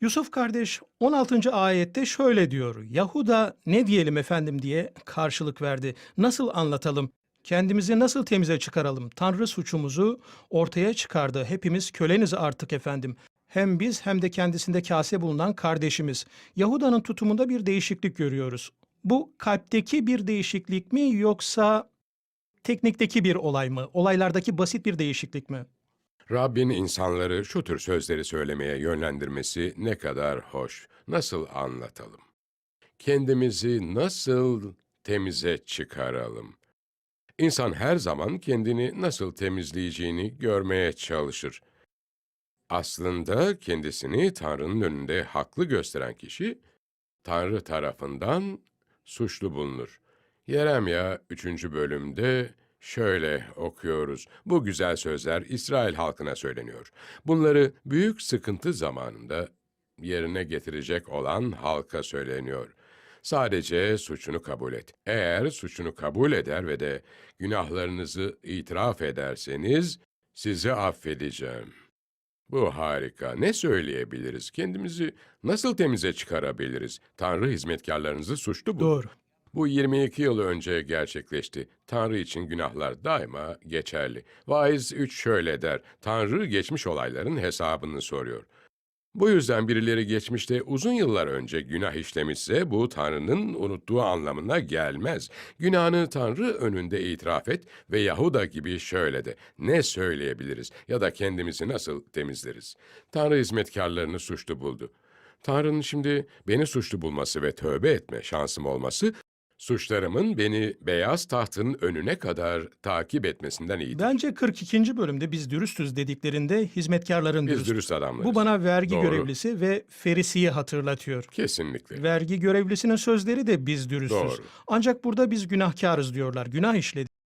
Yusuf kardeş 16. ayette şöyle diyor. Yahuda ne diyelim efendim diye karşılık verdi. Nasıl anlatalım? Kendimizi nasıl temize çıkaralım? Tanrı suçumuzu ortaya çıkardı. Hepimiz köleniz artık efendim. Hem biz hem de kendisinde kase bulunan kardeşimiz. Yahuda'nın tutumunda bir değişiklik görüyoruz. Bu kalpteki bir değişiklik mi yoksa teknikteki bir olay mı? Olaylardaki basit bir değişiklik mi? Rabbin insanları şu tür sözleri söylemeye yönlendirmesi ne kadar hoş. Nasıl anlatalım? Kendimizi nasıl temize çıkaralım? İnsan her zaman kendini nasıl temizleyeceğini görmeye çalışır. Aslında kendisini Tanrı'nın önünde haklı gösteren kişi, Tanrı tarafından suçlu bulunur. Yeremya 3. bölümde şöyle okuyoruz. Bu güzel sözler İsrail halkına söyleniyor. Bunları büyük sıkıntı zamanında yerine getirecek olan halka söyleniyor. Sadece suçunu kabul et. Eğer suçunu kabul eder ve de günahlarınızı itiraf ederseniz sizi affedeceğim. Bu harika. Ne söyleyebiliriz? Kendimizi nasıl temize çıkarabiliriz? Tanrı hizmetkarlarınızı suçlu buldu. Doğru. Bu 22 yıl önce gerçekleşti. Tanrı için günahlar daima geçerli. Vaiz 3 şöyle der, Tanrı geçmiş olayların hesabını soruyor. Bu yüzden birileri geçmişte uzun yıllar önce günah işlemişse bu Tanrı'nın unuttuğu anlamına gelmez. Günahını Tanrı önünde itiraf et ve Yahuda gibi şöyle de ne söyleyebiliriz ya da kendimizi nasıl temizleriz? Tanrı hizmetkarlarını suçlu buldu. Tanrı'nın şimdi beni suçlu bulması ve tövbe etme şansım olması suçlarımın beni beyaz tahtın önüne kadar takip etmesinden iyidir. Bence 42. bölümde biz dürüstüz dediklerinde hizmetkarların Biz dürüst. dürüst adamlarız. Bu bana vergi Doğru. görevlisi ve ferisiyi hatırlatıyor. Kesinlikle. Vergi görevlisinin sözleri de biz dürüstüz. Doğru. Ancak burada biz günahkarız diyorlar. Günah işledik.